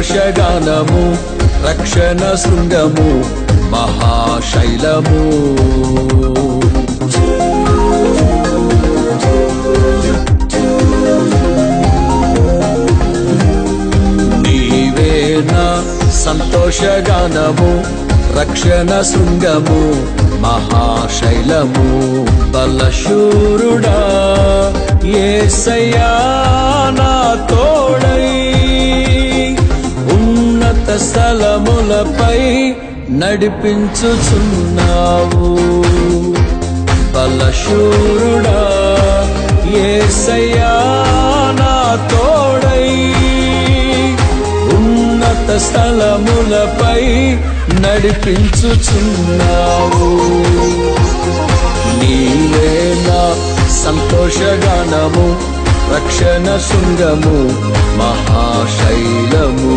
సంతోషగానము రక్షణ శృంగము మహాశైలము. నీవేనా సంతోషగానము రక్షణ శృంగము మహాశైలము. బలశూరుడా ఏసయ్యా నా తోడై ఉన్నత స్థలములపై నడిపించుచున్నావు. బలశూరుడా ఏసయ్యా నా తోడై. ఉన్నత స్థలములపై నడిపించుచున్నావు. నీవేనా సంతోషగానము రక్షణ శృంగము మహాశైలము.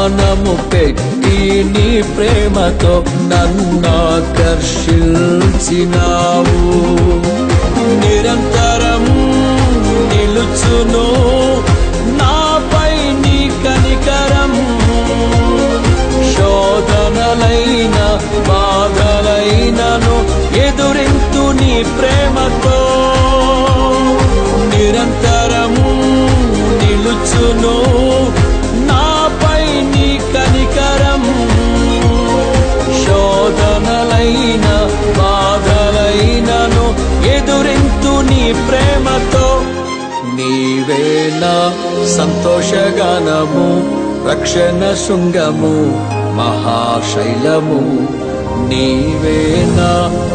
ప్రాణము పెట్టి నీ ప్రేమతో నన్నాకర్షించినావు. నిరంతరం నిలుచును నాపై నీ కనికరం శోధనలైన బాధలైనను ఎదురింతు నీ ప్రేమతో నిరంతరము నిలుచును ప్రేమతో నీవేనా సంతోషగానము రక్షణ శృంగము మహాశైలము. నీవేన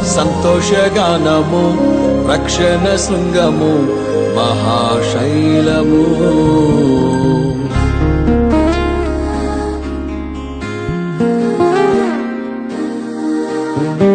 సంతోషగానము రక్షణ శృంగము మహాశైలము. వేదన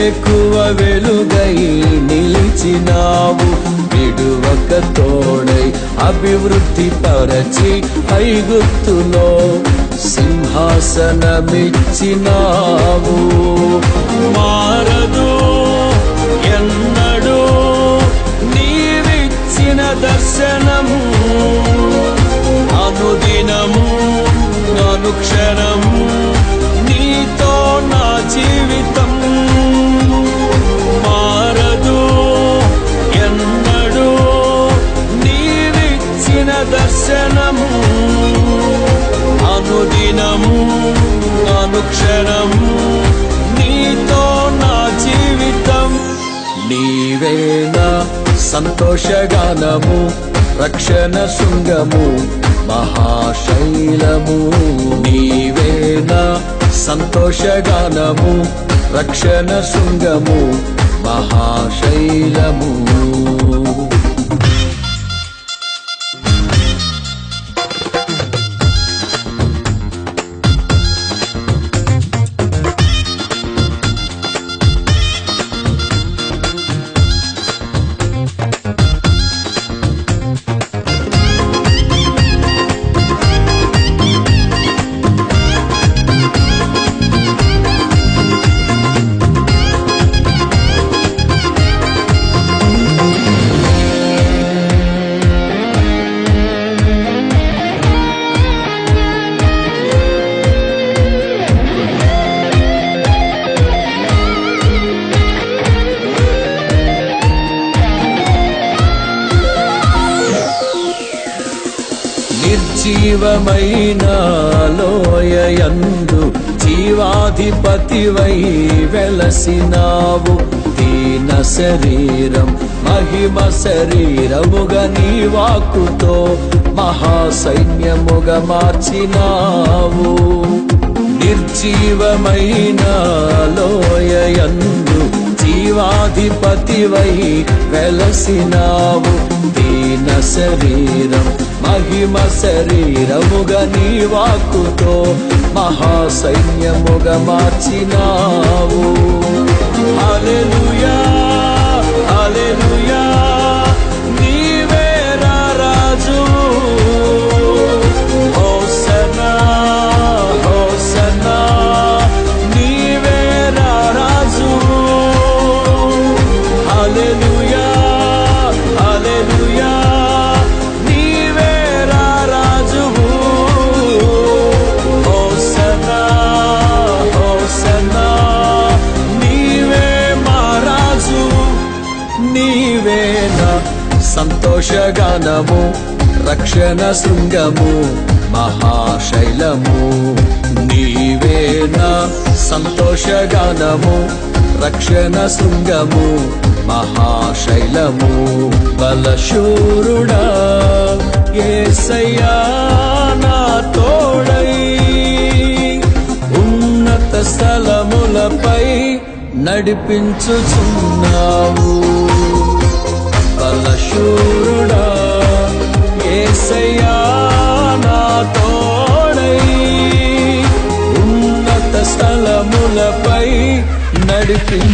వేకువ వెలుగై నిలిచినావు. విడువక తోడై అభివృద్ధి పరచి ఐగుప్తులో సింహాసనమిచ్చినావు. మారదు ఎన్నడూ నీవిచ్చిన దర్శనము. క్షణము నీతో నా జీవితం. నీవేనా సంతోషగానము రక్షణ శృంగము మహాశైలము. నీవేనా సంతోషగానము రక్షణ శృంగము మహాశైలము. జీవమైన లోయందు జీవాధిపతివై వెలసినావు. దీన శరీరం మహిమ శరీరముగా నీ వాక్కుతో మహాసైన్యముగా మార్చినావు. నిర్జీవమైన లోయందు జీవాధిపతివై వెలసినావు దీన శరీరం మహిమ శరీరముగా నీ వాక్కుతో మహాసైన్యముగా మార్చినావు. అలెలుయా అలెలుయా ఘోషగానము రక్షణ శృంగము మహాశైలము. నీవే సంతోషగానము రక్షణ శృంగము మహాశైలము. బలశూరుడా ఏసయ్యా నా తోడై. ఉన్నత స్థలములపై నడిపించుచున్నావు. బలశూరుడా ఏసయ్యా నా తోడై. ఉన్నత స్థలములపై నడిపించుచున్నావు.